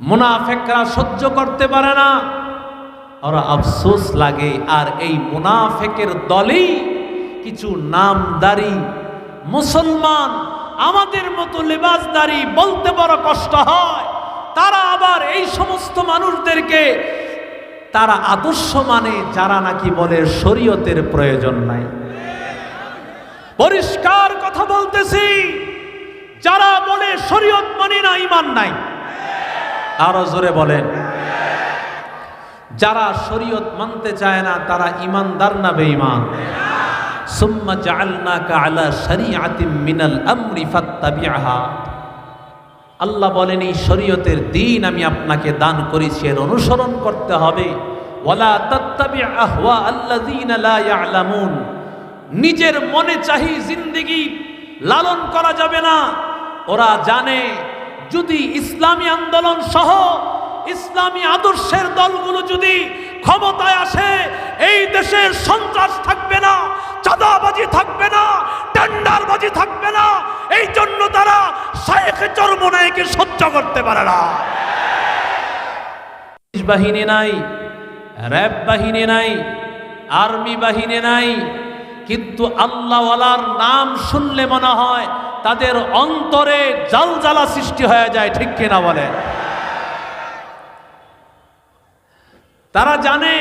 মুনাফেকরা সহ্য করতে পারে না। ওরা আফসোস লাগে, আর এই মুনাফেকের দলেই কিছু নামদারি, মুসলমান আমাদের মতো লেবাসদারি বলতে বড় কষ্ট হয়। তারা আবার এই সমস্ত মানুষদেরকে, তারা আদর্শ মানে যারা নাকি বলে শরীয়তের প্রয়োজন নাই। পরিষ্কার কথা বলতেছি, যারা বলে শরীয়ত মানে না ইমান নাই। আরও জোরে বলেন। যারা শরীয়ত মানতে চায় না, তারা ইমানদার না বেঈমান। সুম্মা জাআলনাকা আলা শরীআতিম মিনাল আমরি ফাত্তাবিআহা। আল্লাহ বলেন, এই শরীয়তের দিন আমি আপনাকে দান করেছি, এর অনুসরণ করতে হবে। ওয়ালা তাত্তাবি আহওয়া আল্লাযীনা লা ইয়ালামুন। নিজের মনে চাহি জিন্দেগি লালন করা যাবে না। ওরা জানে যদি ইসলামী আন্দোলন সহ ইসলামী আদর্শের দলগুলো যদি ক্ষমতায় আসে, এই দেশের সন্ত্রাস থাকবে না, চাঁদাবাজি থাকবে না, টেন্ডারবাজি থাকবে না, এই জন্য তারা শেখ চরমনাইকে সহ্য করতে পারে না। বাহিনী নাই, র্যাব বাহিনী নাই, আর্মি বাহিনী নাই, কিন্তু আল্লাহওয়ালার নাম শুনলে মনে হয় তাদের অন্তরে জালজালা সৃষ্টি হয়ে যায়, ঠিক কিনা বলে তারা জানে,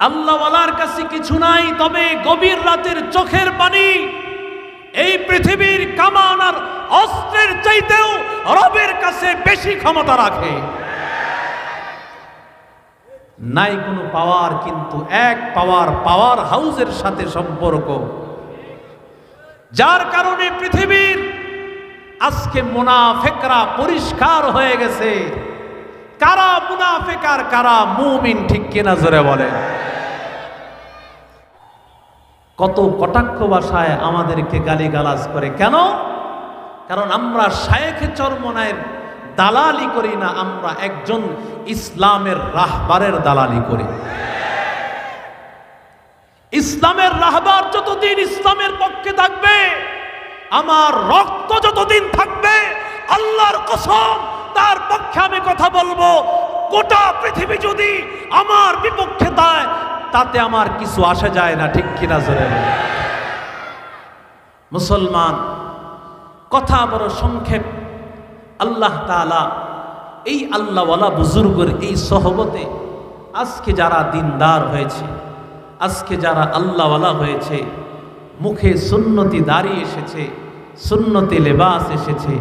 আল্লাহওয়ালার কাছে কিছু নাই, তবে গভীর রাতের চোখের পানি এই পৃথিবীর কামান আর অস্ত্রের চাইতেও রবের কাছে বেশি ক্ষমতা রাখে। নাই কোনো পাওয়ার, কিন্তু এক পাওয়ার পাওয়ার হাউসের সাথে সম্পর্ক। যার কারণে পৃথিবীর আজকে মুনাফেকরা পরিষ্কার হয়ে গেছে। কারা মুনাফেক আর কারা মুমিন ঠিক কিনা জোরে বলে কত কটাক্ষ ভাষায় আমাদেরকে গালিগালাজ করে। কেন? কারণ আমরা শায়েখে চরমনায়ের দালালি করি না, আমরা একজন ইসলামের রাহবারের দালালি করি। ইসলামের রাহবার থাকবে আমার রক্ত যতদিন থাকবে, আল্লাহর কসম, তার পক্ষে আমি কথা বলব গোটা পৃথিবী যদি আমার বিপক্ষে দেয়, তাতে আমার কিছু আসে যায় না, ঠিক কিনা জোরে। মুসলমান, কথা বড় সংক্ষেপ আল্লাহ তাআলা এই আল্লাহওয়ালা বুজুর্গের এই সহবতে আজকে যারা দিনদার হয়েছে, আজকে যারা আল্লাহওয়ালা হয়েছে, মুখে সুন্নতি দাঁড়িয়ে এসেছে সুন্নতি লেবাস এসেছে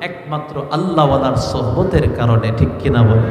একমাত্র আল্লাহওয়ালার সহবতের কারণে ঠিক কিনা বলে?